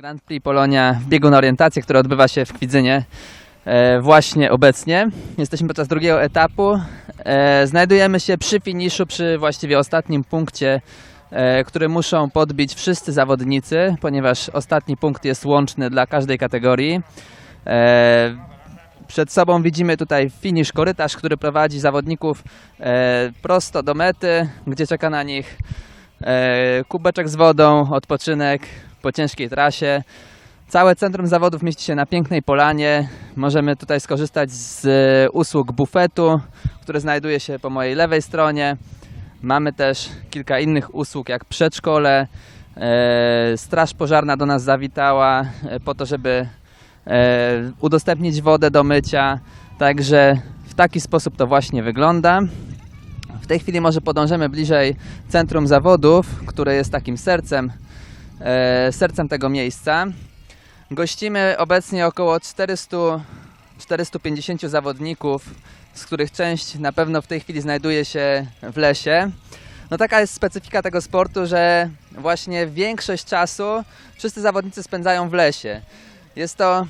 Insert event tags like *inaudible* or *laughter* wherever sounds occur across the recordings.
Grand Prix Polonia w biegu na orientację, który odbywa się w Kwidzynie e, właśnie obecnie. Jesteśmy podczas drugiego etapu. E, znajdujemy się przy finiszu, przy właściwie ostatnim punkcie, e, który muszą podbić wszyscy zawodnicy, ponieważ ostatni punkt jest łączny dla każdej kategorii. E, przed sobą widzimy tutaj finisz korytarz, który prowadzi zawodników e, prosto do mety, gdzie czeka na nich e, kubeczek z wodą, odpoczynek po ciężkiej trasie. Całe centrum zawodów mieści się na pięknej polanie. Możemy tutaj skorzystać z e, usług bufetu, który znajduje się po mojej lewej stronie. Mamy też kilka innych usług, jak przedszkole. E, Straż pożarna do nas zawitała e, po to, żeby udostępnić wodę do mycia. Także w taki sposób to właśnie wygląda. W tej chwili może podążymy bliżej centrum zawodów, które jest takim sercem, sercem tego miejsca. Gościmy obecnie około 400, 450 zawodników, z których część na pewno w tej chwili znajduje się w lesie. No taka jest specyfika tego sportu, że właśnie większość czasu wszyscy zawodnicy spędzają w lesie. Jest to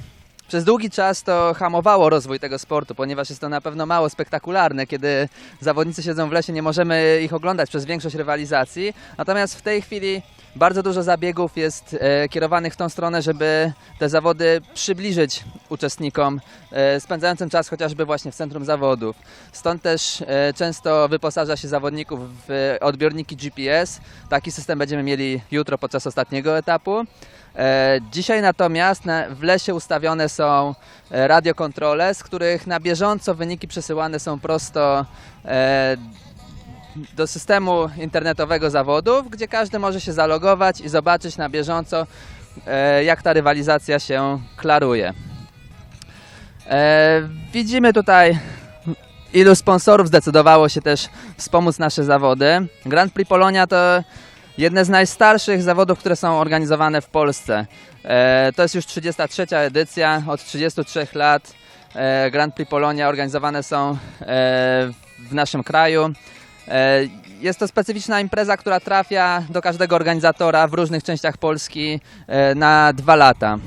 przez długi czas to hamowało rozwój tego sportu, ponieważ jest to na pewno mało spektakularne, kiedy zawodnicy siedzą w lesie, nie możemy ich oglądać przez większość rywalizacji. Natomiast w tej chwili bardzo dużo zabiegów jest e, kierowanych w tą stronę, żeby te zawody przybliżyć uczestnikom e, spędzającym czas chociażby właśnie w centrum zawodów. Stąd też e, często wyposaża się zawodników w odbiorniki GPS. Taki system będziemy mieli jutro podczas ostatniego etapu. Dzisiaj natomiast na, w lesie ustawione są e, radiokontrole, z których na bieżąco wyniki przesyłane są prosto e, do systemu internetowego zawodów, gdzie każdy może się zalogować i zobaczyć na bieżąco, e, jak ta rywalizacja się klaruje. Widzimy tutaj, ilu sponsorów zdecydowało się też wspomóc nasze zawody. Grand Prix Polonia to jedne z najstarszych zawodów, które są organizowane w Polsce. E, To jest już 33. edycja, od 33 lat e, Grand Prix Polonia organizowane są e, w naszym kraju. E, Jest to specyficzna impreza, która trafia do każdego organizatora w różnych częściach Polski e, na dwa lata.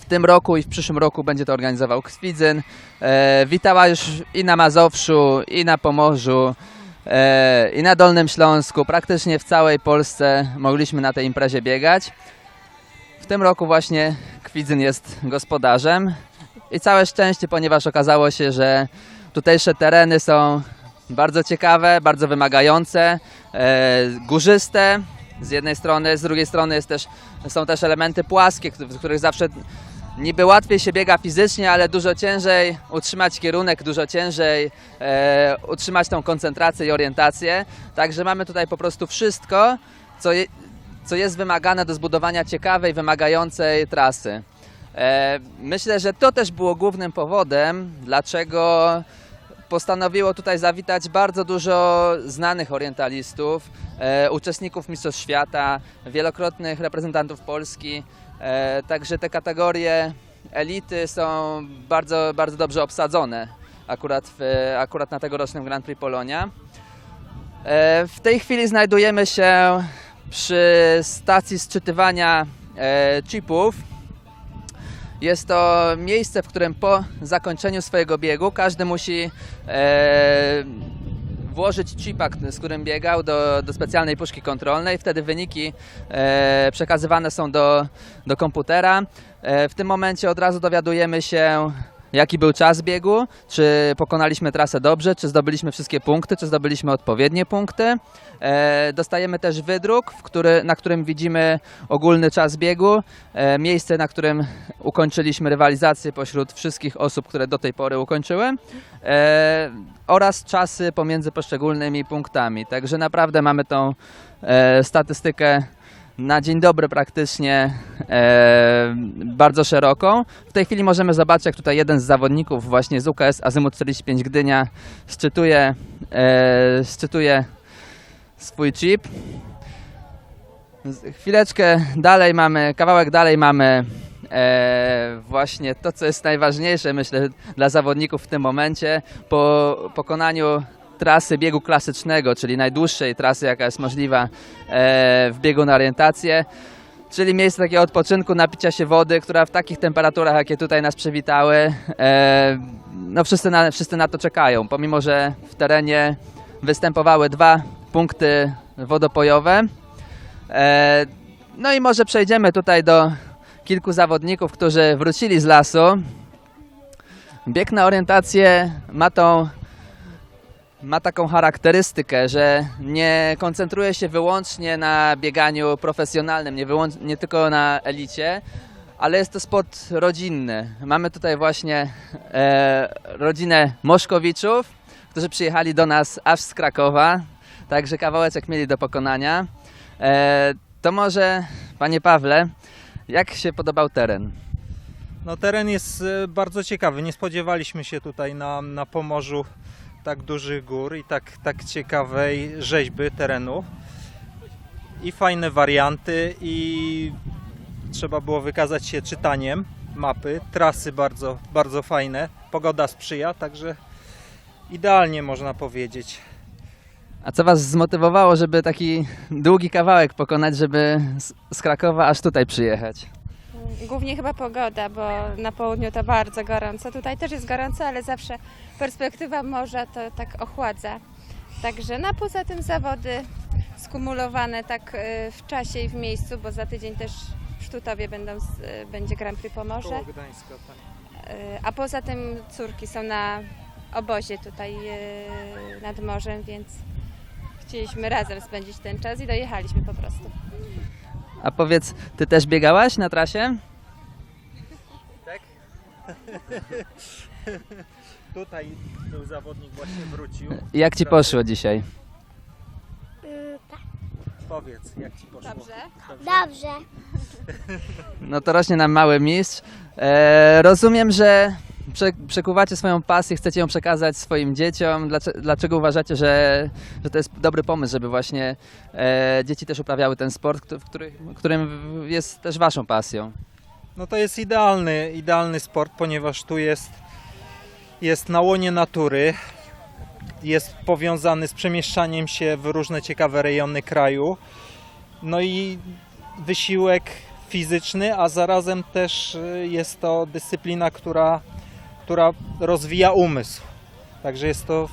W tym roku i w przyszłym roku będzie to organizował Kwidzyn. E, Witała już i na Mazowszu, i na Pomorzu, i na Dolnym Śląsku. Praktycznie w całej Polsce mogliśmy na tej imprezie biegać. W tym roku właśnie Kwidzyn jest gospodarzem i całe szczęście, ponieważ okazało się, że tutejsze tereny są bardzo ciekawe, bardzo wymagające, e, górzyste z jednej strony, z drugiej strony jest też, są też elementy płaskie, w których zawsze niby łatwiej się biega fizycznie, ale dużo ciężej utrzymać kierunek, dużo ciężej e, utrzymać tą koncentrację i orientację. Także mamy tutaj po prostu wszystko, co, je, co jest wymagane do zbudowania ciekawej, wymagającej trasy. E, myślę, że to też było głównym powodem, dlaczego postanowiło tutaj zawitać bardzo dużo znanych orientalistów, e, uczestników Mistrzostw Świata, wielokrotnych reprezentantów Polski. E, także te kategorie elity są bardzo, bardzo dobrze obsadzone akurat, w, akurat na tegorocznym Grand Prix Polonia. E, w tej chwili znajdujemy się przy stacji sczytywania e, chipów. Jest to miejsce, w którym po zakończeniu swojego biegu każdy musi włożyć chipa, k- z którym biegał, do, do specjalnej puszki kontrolnej. Wtedy wyniki e, przekazywane są do, do komputera. E, w tym momencie od razu dowiadujemy się, jaki był czas biegu, czy pokonaliśmy trasę dobrze, czy zdobyliśmy wszystkie punkty, czy zdobyliśmy odpowiednie punkty. E, dostajemy też wydruk, który, na którym widzimy ogólny czas biegu, e, miejsce, na którym ukończyliśmy rywalizację pośród wszystkich osób, które do tej pory ukończyły. E, oraz czasy pomiędzy poszczególnymi punktami. Także naprawdę mamy tą e, statystykę na dzień dobry praktycznie e, bardzo szeroką. W tej chwili możemy zobaczyć, jak tutaj jeden z zawodników właśnie z UKS Azymut 45 Gdynia szczytuje, e, szczytuje swój chip. Chwileczkę dalej mamy, kawałek dalej mamy e, właśnie to, co jest najważniejsze, myślę, dla zawodników w tym momencie. Po pokonaniu trasy biegu klasycznego, czyli najdłuższej trasy, jaka jest możliwa e, w biegu na orientację, czyli miejsce takiego odpoczynku, napicia się wody, która w takich temperaturach, jakie tutaj nas przywitały, e, no wszyscy na, wszyscy na to czekają, pomimo że w terenie występowały dwa punkty wodopojowe. E, no i może przejdziemy tutaj do kilku zawodników, którzy wrócili z lasu. Bieg na orientację ma tą ma taką charakterystykę, że nie koncentruje się wyłącznie na bieganiu profesjonalnym, nie, nie tylko na elicie, ale jest to sport rodzinny. Mamy tutaj właśnie e, rodzinę Moszkowiczów, którzy przyjechali do nas aż z Krakowa, także kawałeczek mieli do pokonania. E, to może, panie Pawle, jak się podobał teren? No teren jest e, bardzo ciekawy. Nie spodziewaliśmy się tutaj na, na Pomorzu tak dużych gór i tak, tak ciekawej rzeźby terenu. I fajne warianty i trzeba było wykazać się czytaniem mapy. Trasy bardzo, bardzo fajne. Pogoda sprzyja, także idealnie można powiedzieć. A co was zmotywowało, żeby taki długi kawałek pokonać, żeby z Krakowa aż tutaj przyjechać? Głównie chyba pogoda, bo na południu to bardzo gorąco. Tutaj też jest gorąco, ale zawsze perspektywa morza to tak ochładza. Także, no a poza tym zawody skumulowane tak y, w czasie i w miejscu, bo za tydzień też w Sztutowie będą, y, będzie Grand Prix Pomorze. Gdańska, tak. Y, A poza tym córki są na obozie tutaj nad morzem, więc chcieliśmy razem spędzić ten czas i dojechaliśmy po prostu. A powiedz, ty też biegałaś na trasie? *laughs* Tutaj był zawodnik, właśnie wrócił. Jak ci poszło dzisiaj? Powiedz, jak ci poszło? Dobrze. Dobrze. No to rośnie nam mały mistrz. E, rozumiem, że prze, przekuwacie swoją pasję, chcecie ją przekazać swoim dzieciom. Dlaczego, dlaczego uważacie, że, że to jest dobry pomysł, żeby właśnie e, dzieci też uprawiały ten sport, który, którym jest też waszą pasją? No to jest idealny, idealny sport, ponieważ tu jest, jest na łonie natury, jest powiązany z przemieszczaniem się w różne ciekawe rejony kraju. No i wysiłek fizyczny, a zarazem też y, jest to dyscyplina, która, która rozwija umysł. Także jest to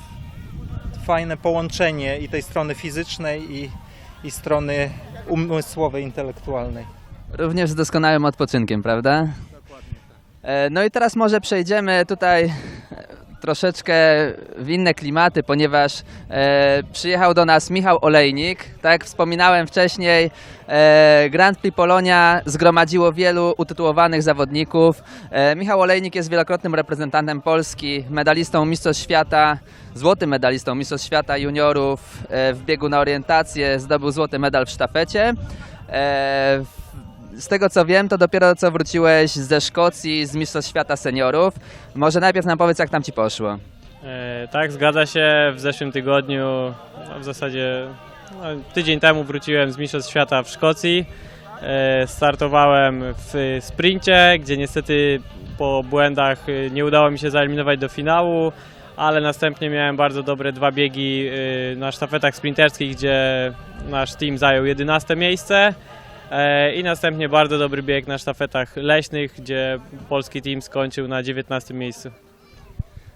fajne połączenie i tej strony fizycznej i, i strony umysłowej, intelektualnej. Również z doskonałym odpoczynkiem, prawda? E, No i teraz może przejdziemy tutaj troszeczkę w inne klimaty, ponieważ e, przyjechał do nas Michał Olejnik. Tak jak wspominałem wcześniej, e, Grand Prix Polonia zgromadziło wielu utytułowanych zawodników. E, Michał Olejnik jest wielokrotnym reprezentantem Polski, medalistą Mistrzostw Świata, złotym medalistą Mistrzostw Świata juniorów e, w biegu na orientację, zdobył złoty medal w sztafecie. E, z tego co wiem, to dopiero co wróciłeś ze Szkocji, z Mistrzostw Świata Seniorów. Może najpierw nam powiedz, jak tam ci poszło. E, tak, zgadza się. W zeszłym tygodniu, no w zasadzie no, tydzień temu wróciłem z Mistrzostw Świata w Szkocji. E, startowałem w sprincie, gdzie niestety po błędach e, nie udało mi się zaeliminować do finału, ale następnie miałem bardzo dobre dwa biegi e, na sztafetach sprinterskich, gdzie nasz team zajął 11 miejsce. E, I następnie bardzo dobry bieg na sztafetach leśnych, gdzie polski team skończył na 19 miejscu.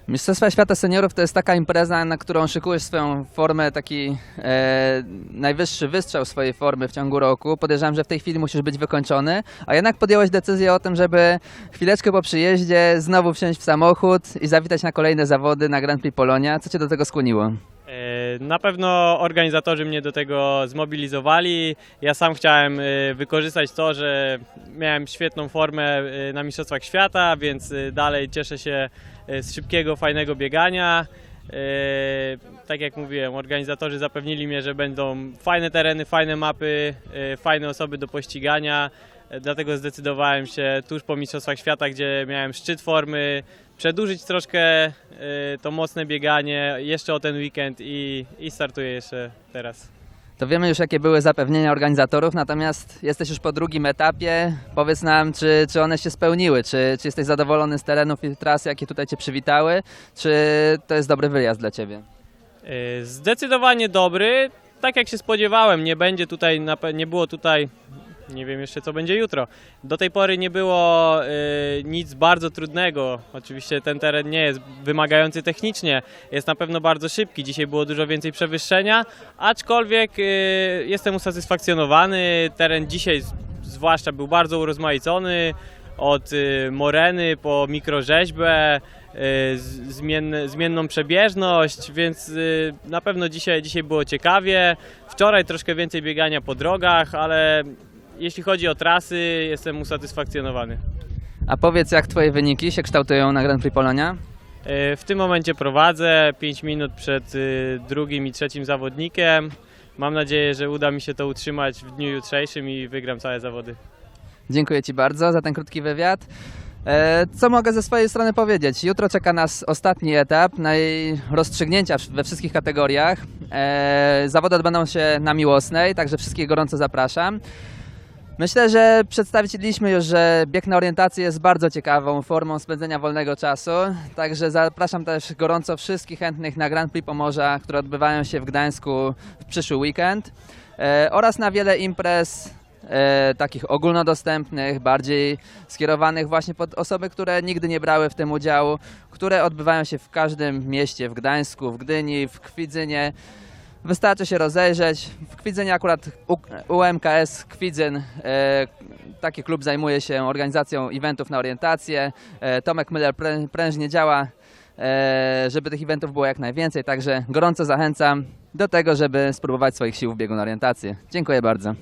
Mistrzostwa Świata Seniorów to jest taka impreza, na którą szykujesz swoją formę, taki e, najwyższy wystrzał swojej formy w ciągu roku. Podejrzewam, że w tej chwili musisz być wykończony, a jednak podjąłeś decyzję o tym, żeby chwileczkę po przyjeździe znowu wsiąść w samochód i zawitać na kolejne zawody na Grand Prix Polonia. Co cię do tego skłoniło? E, Na pewno organizatorzy mnie do tego zmobilizowali. Ja sam chciałem e, wykorzystać to, że miałem świetną formę e, na Mistrzostwach Świata, więc dalej cieszę się z szybkiego, fajnego biegania. Tak jak mówiłem, organizatorzy zapewnili mnie, że będą fajne tereny, fajne mapy, fajne osoby do pościgania. Dlatego zdecydowałem się tuż po Mistrzostwach Świata, gdzie miałem szczyt formy, przedłużyć troszkę y, to mocne bieganie jeszcze o ten weekend i, i startuję jeszcze teraz. To wiemy już, jakie były zapewnienia organizatorów, natomiast jesteś już po drugim etapie. Powiedz nam, czy, czy one się spełniły? Czy, czy jesteś zadowolony z terenów i tras, jakie tutaj Cię przywitały? Czy to jest dobry wyjazd dla Ciebie? Y, Zdecydowanie dobry, tak jak się spodziewałem, nie będzie tutaj, nie było tutaj nie wiem jeszcze co będzie jutro. Do tej pory nie było y, nic bardzo trudnego. Oczywiście ten teren nie jest wymagający technicznie, jest na pewno bardzo szybki. Dzisiaj było dużo więcej przewyższenia, aczkolwiek y, jestem usatysfakcjonowany. Teren dzisiaj z- zwłaszcza był bardzo urozmaicony. Od y, moreny po mikrorzeźbę, y, zmienną przebieżność, więc y, na pewno dzisiaj, dzisiaj było ciekawie. Wczoraj troszkę więcej biegania po drogach, ale jeśli chodzi o trasy, jestem usatysfakcjonowany. A powiedz, jak twoje wyniki się kształtują na Grand Prix Polonia? Y, W tym momencie prowadzę 5 minut przed y, drugim i trzecim zawodnikiem. Mam nadzieję, że uda mi się to utrzymać w dniu jutrzejszym i wygram całe zawody. Dziękuję Ci bardzo za ten krótki wywiad. E, Co mogę ze swojej strony powiedzieć? Jutro czeka nas ostatni etap rozstrzygnięcia we wszystkich kategoriach. E, Zawody odbędą się na Miłosnej, także wszystkich gorąco zapraszam. Myślę, że przedstawiliśmy już, że bieg na orientację jest bardzo ciekawą formą spędzenia wolnego czasu, także zapraszam też gorąco wszystkich chętnych na Grand Prix Pomorza, które odbywają się w Gdańsku w przyszły weekend e, oraz na wiele imprez e, takich ogólnodostępnych, bardziej skierowanych właśnie pod osoby, które nigdy nie brały w tym udziału, które odbywają się w każdym mieście, w Gdańsku, w Gdyni, w Kwidzynie. Wystarczy się rozejrzeć. W Kwidzynie akurat UMKS Kwidzyn, e, taki klub zajmuje się organizacją eventów na orientację. E, Tomek Müller prę, prężnie działa, e, żeby tych eventów było jak najwięcej, także gorąco zachęcam do tego, żeby spróbować swoich sił w biegu na orientację. Dziękuję bardzo.